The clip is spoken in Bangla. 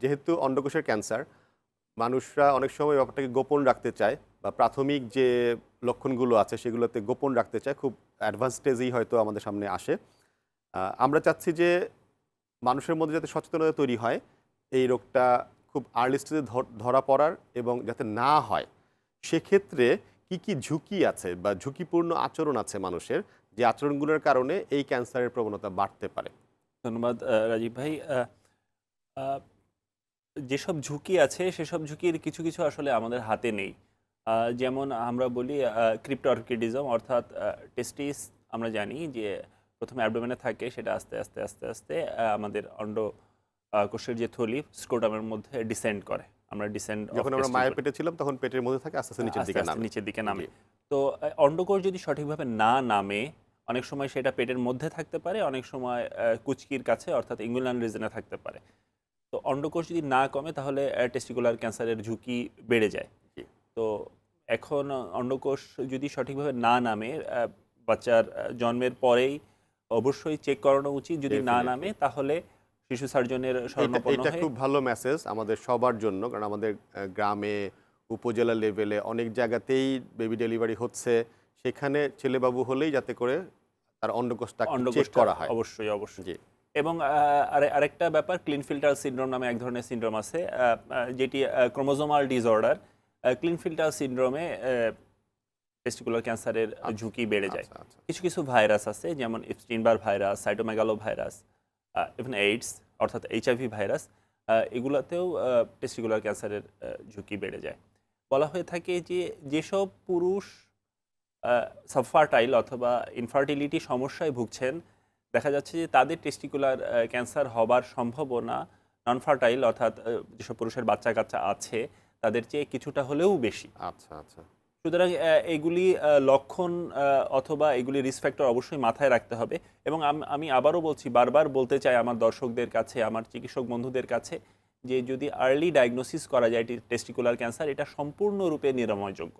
যেহেতু অন্ডকোষের ক্যান্সার, মানুষরা অনেক সময় ব্যাপারটাকে গোপন রাখতে চায় বা প্রাথমিক যে লক্ষণগুলো আছে সেগুলোতে গোপন রাখতে চায়, খুব অ্যাডভান্স স্টেজেই হয়তো আমাদের সামনে আসে। আমরা চাচ্ছি যে মানুষের মধ্যে যাতে সচেতনতা তৈরি হয়, এই রোগটা খুব আর্লি স্টেজে ধরা পড়ার এবং যাতে না হয়। সেক্ষেত্রে কি কি ঝুঁকি আছে বা ঝুঁকিপূর্ণ আচরণ আছে মানুষের, যে আচরণগুলোর কারণে এই ক্যান্সারের প্রবণতা বাড়তে পারে? ধন্যবাদ রাজীব ভাই। যেসব ঝুঁকি আছে সেসব ঝুঁকির কিছু কিছু আসলে আমাদের হাতে নেই। যেমন আমরা বলি ক্রিপ্টরকিডিজম অর্থাৎ টেস্টিস আমরা জানি যে প্রথমে অ্যাবডোমেনে থাকে সেটা আস্তে আস্তে আস্তে আস্তে আমাদের অন্ড কোষের যে থলি স্ক্রোটামের মধ্যে ডিসেন্ড করে। আমরা ডিসেন্ড যখন আমরা মায়ের পেটে ছিলাম তখন পেটের মধ্যে থাকে আস্তে আস্তে নিচের দিকে নামে। নিচের দিকে নামে। তো অন্ডকোষ যদি সঠিকভাবে না নামে অনেক সময় সেটা পেটের মধ্যে থাকতে পারে অনেক সময় কুচকির কাছে অর্থাৎ ইঙ্গুলান রিজনে থাকতে পারে। তো অন্ডকোষ যদি না কমে তাহলে টেস্টিকুলার ক্যান্সারের ঝুঁকি বেড়ে যায়। তো এখন অন্ডকোষ যদি সঠিকভাবে না নামে বাচ্চার জন্মের পরেই অবশ্যই চেক করানো উচিত। যদি না নামে তাহলে শিশু সার্জনের এটা এটা খুব ভালো মেসেজ আমাদের সবার জন্য কারণ আমাদের গ্রামে উপজেলা লেভেলে অনেক জায়গাতেই বেবি ডেলিভারি হচ্ছে। সেখানে ছেলেবাবু হলেই যাতে করে তার অন্ডকোষটা চেক অন্ডকোষটা করা হয়। অবশ্যই অবশ্যই। জি। এবং আরে- আরেকটা ব্যাপার ক্লিন ফিল্টার সিনড্রোম নামে এক ধরনের সিনড্রোম আছে যেটি ক্রোমোজোমাল ডিসঅর্ডার ক্লিন ফিল্টার সিনড্রোমে টেস্টিকুলার ক্যান্সারের ঝুঁকি বেড়ে যায়। আচ্ছা আচ্ছা। কিছু কিছু ভাইরাস আছে যেমন Epstein Barr virus cytomegalovirus even AIDS অর্থাৎ এইচআইভি ভাইরাস এগুলাতেও টেস্টিকুলার ক্যান্সারের ঝুঁকি বেড়ে যায়। বলা হয়ে থাকে যে যেসব পুরুষ সাবফার্টাইল অথবা ইনফার্টিলিটি সমস্যায় ভুগছেন দেখা যাচ্ছে যে তাদের টেস্টিকুলার ক্যান্সার হবার সম্ভাবনা নন ফার্টাইল অর্থাৎ যেসব পুরুষের বাচ্চা কাচ্চা আছে তাদের চেয়ে কিছুটা হলেও বেশি। আচ্ছা আচ্ছা। সুতরাং এগুলি লক্ষণ অথবা এগুলি রিস্ক ফ্যাক্টর অবশ্যই মাথায় রাখতে হবে এবং আমি আবারও বলছি বারবার বলতে চাই আমার দর্শকদের কাছে আমার চিকিৎসক বন্ধুদের কাছে যে যদি আর্লি ডায়াগনোসিস করা যায় টেস্টিকুলার ক্যান্সার এটা সম্পূর্ণরূপে নিরাময়যোগ্য।